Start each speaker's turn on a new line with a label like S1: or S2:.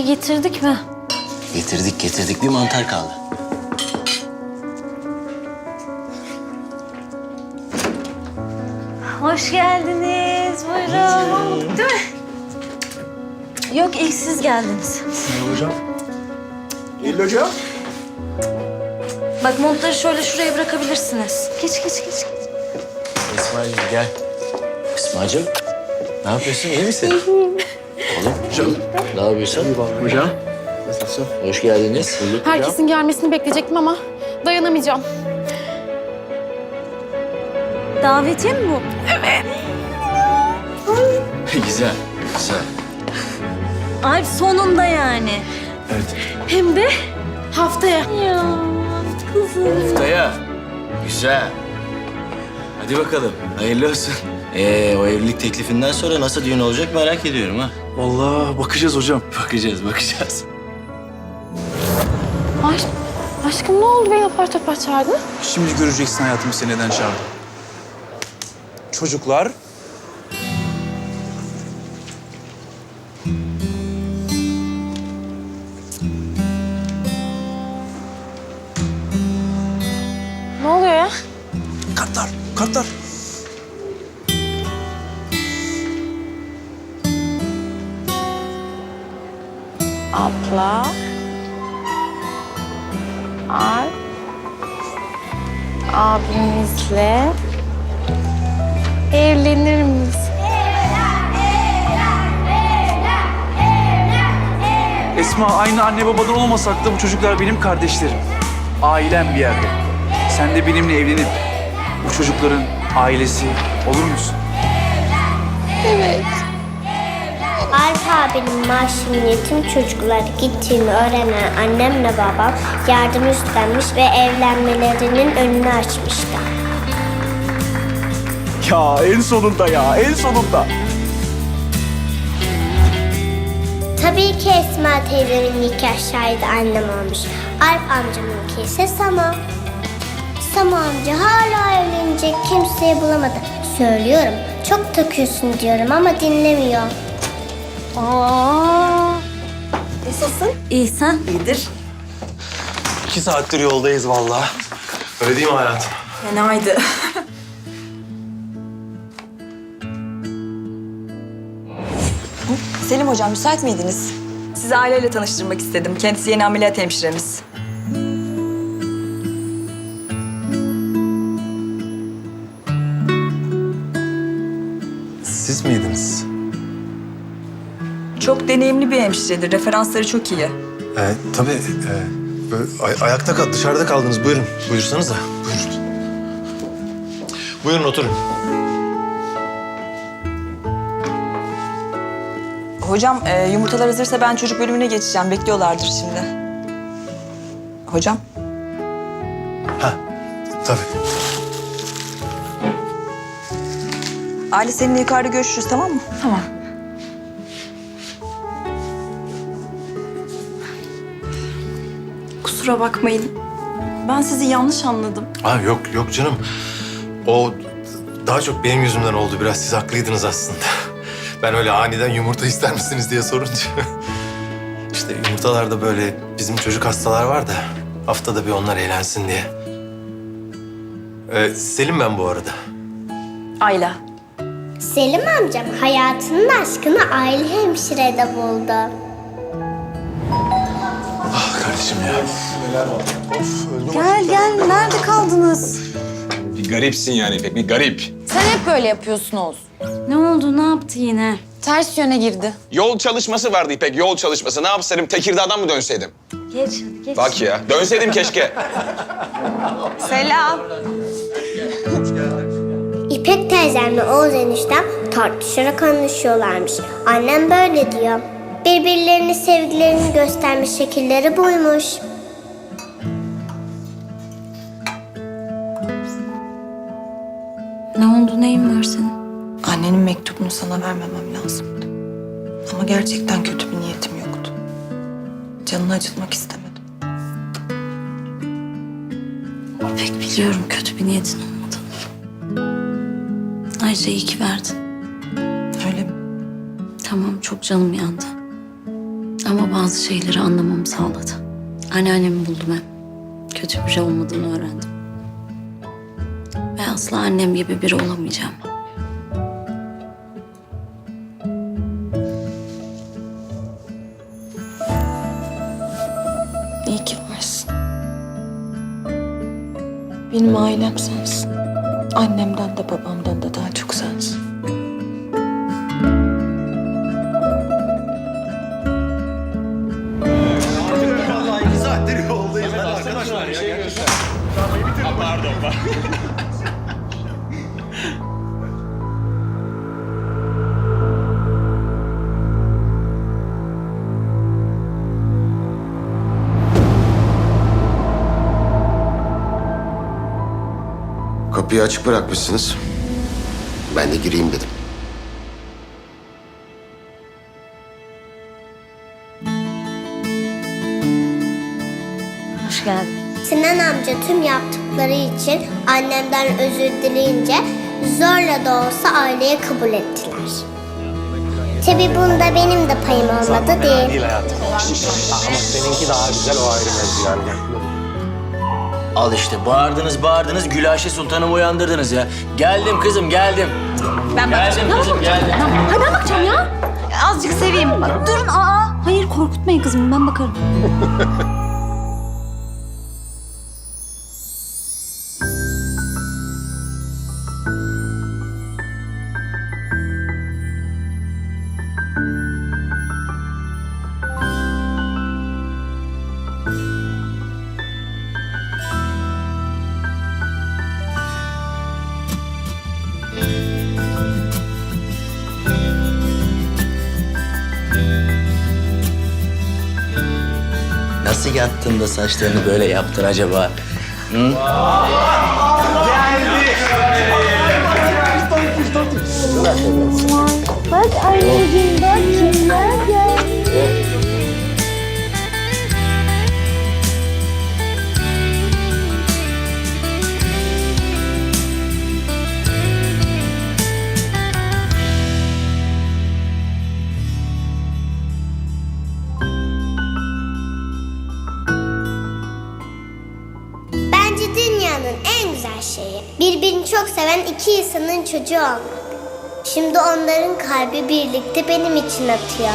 S1: getirdik mi?
S2: Getirdik getirdik bir mantar kaldı.
S1: Hoş geldiniz. Buyurun. Değil mi? Yok ilk siz geldiniz.
S3: Hocam. İyi hocam.
S1: Bak montları şöyle şuraya bırakabilirsiniz. Geç geç geç. geç.
S2: İsmail'cim gel. İsmail'cim ne yapıyorsun iyi misin? Canım. Ne yapıyorsun?
S3: Hocam. Nasılsın?
S2: Hoş geldiniz.
S4: Herkesin gelmesini bekleyecektim ama dayanamayacağım.
S1: Davetiye mi bu?
S2: güzel güzel.
S1: Ay sonunda yani.
S2: Evet.
S1: Hem de
S4: Haftaya.
S1: ya kızım.
S2: Haftaya. Güzel. Hadi bakalım hayırlı olsun. Ee, o evlilik teklifinden sonra nasıl düğün olacak merak ediyorum ha.
S3: Vallahi bakacağız hocam.
S2: Bakacağız bakacağız.
S4: Ay, aşkım ne oldu beni apar topar çağırdın?
S3: Şimdi göreceksin hayatımı seni neden çağırdım. Çocuklar.
S4: Ne oluyor ya?
S3: Kartlar, kartlar.
S4: Abla. Al. Abimizle evlenir miyiz?
S3: Esma aynı anne babadan olmasak da bu çocuklar benim kardeşlerim. Ailem bir yerde. Sen de benimle evlenip bu çocukların ailesi olur musun?
S5: Alp abinin maaşının yetim çocuklara gittiğini öğrenen annemle babam yardım üstlenmiş ve evlenmelerinin önünü açmışlar.
S3: Ya en sonunda ya, en sonunda.
S5: Tabii ki Esma teyzemin nikah şahidi annem olmuş. Alp amcamınki ise Sama. Sama amca hala evlenecek kimseyi bulamadı. Söylüyorum çok takıyorsun diyorum ama dinlemiyor.
S1: Aa. Nasılsın? İyi sen? İyidir.
S6: İki saattir yoldayız vallahi. Öyle değil mi hayatım?
S7: Fenaydı. Selim hocam müsait miydiniz? Sizi aileyle tanıştırmak istedim. Kendisi yeni ameliyat hemşiremiz. Çok deneyimli bir hemşiredir. Referansları çok iyi.
S6: Ee, tabii. E, böyle ay- ayakta kal, dışarıda kaldınız. Buyurun. Buyursanız da. Buyurun. Buyurun oturun.
S7: Hocam e, yumurtalar hazırsa ben çocuk bölümüne geçeceğim. Bekliyorlardır şimdi. Hocam.
S6: Ha, tabii.
S7: Aile seninle yukarıda görüşürüz tamam mı? Tamam. Kusura bakmayın. Ben sizi yanlış anladım.
S6: Ha, yok yok canım. O daha çok benim yüzümden oldu biraz. Siz haklıydınız aslında. Ben öyle aniden yumurta ister misiniz diye sorunca. işte yumurtalarda böyle bizim çocuk hastalar var da haftada bir onlar eğlensin diye. Ee, Selim ben bu arada.
S7: Ayla.
S5: Selim amcam hayatının aşkını aile hemşirede buldu.
S6: Ah kardeşim ya.
S1: Gel gel. Nerede kaldınız?
S8: Bir garipsin yani İpek, bir garip.
S4: Sen hep böyle yapıyorsun Oğuz.
S1: Ne oldu? Ne yaptı yine?
S4: Ters yöne girdi.
S8: Yol çalışması vardı İpek, yol çalışması. Ne yapsaydım, Tekirdağ'dan mı dönseydim?
S1: Geç hadi geç.
S8: Bak ya, dönseydim keşke.
S7: Selam.
S5: İpek teyzemle Oğuz eniştem tartışarak anlaşıyorlarmış. Annem böyle diyor. Birbirlerini sevgilerini gösterme şekilleri buymuş.
S1: Neyin var senin?
S7: Annenin mektubunu sana vermemem lazımdı. Ama gerçekten kötü bir niyetim yoktu. Canını acıtmak istemedim.
S1: Pek biliyorum kötü bir niyetin olmadığını. Ayrıca iyi ki verdin.
S7: Öyle mi?
S1: Tamam çok canım yandı. Ama bazı şeyleri anlamamı sağladı. Anneannemi buldum hem. Kötü biri olmadığını öğrendim. Asla annem gibi biri olamayacağım.
S7: İyi ki varsın. Benim ailem sensin. Annemden de babamdan da daha çok sensin.
S9: Kapıyı açık bırakmışsınız. Ben de gireyim dedim.
S1: Hoş geldin.
S5: Sinan amca tüm yaptıkları için annemden özür dileyince zorla da olsa aileye kabul ettiler. Tabii bunda benim de payım olmadı değil.
S6: Ama seninki daha güzel o ayrı mevzu yani.
S2: Al işte bağırdınız bağırdınız Gülaşe Sultan'ımı uyandırdınız ya. Geldim kızım geldim. Ben geldim kızım geldim.
S1: Hay ben bakacağım ya. Azıcık seveyim. Bak, durun aa. Hayır korkutmayın kızımı ben bakarım.
S2: Nasıl yattın da saçlarını böyle yaptın acaba? Hı?
S5: Bak anneciğim bak seven iki insanın çocuğu olmak. Şimdi onların kalbi birlikte benim için atıyor.